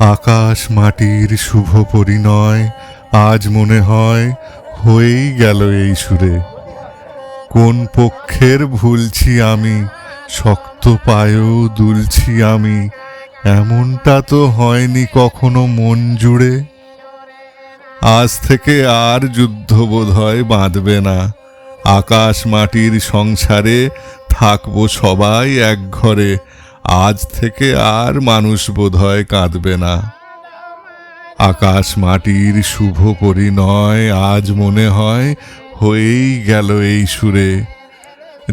আকাশ মাটির শুভ পরিণয় আজ মনে হয় হয়েই গেল এই সুরে। কোন পক্ষের ভুলছি আমি, শক্ত পায়েও দুলছি আমি, এমনটা তো হয়নি কখনো মন জুড়ে। আজ থেকে আর যুদ্ধ বোধ হয় বাঁধবে না। আকাশ মাটির সংসারে থাকব সবাই এক ঘরে আজ থেকে আর মানুষ বোধ হয় কাঁদবে না। আকাশ মাটির শুভ পরিণয় আজ মনে হয় হয়েই গেল এই সুরে।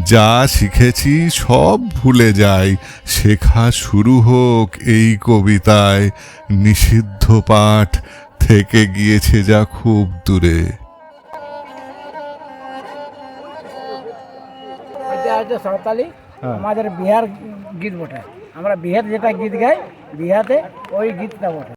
যা শিখেছি সব ভুলে যাই, শেখা শুরু হোক এই কবিতায়। নিষিদ্ধ পাঠ থেকে গিয়েছে যা খুব দূরে। এটা সাঁওতালি? আমাদের বিহার গীত বটে। আমরা বিহার যেটা গীত গাই বিহাতে ওই গীতটা বটে।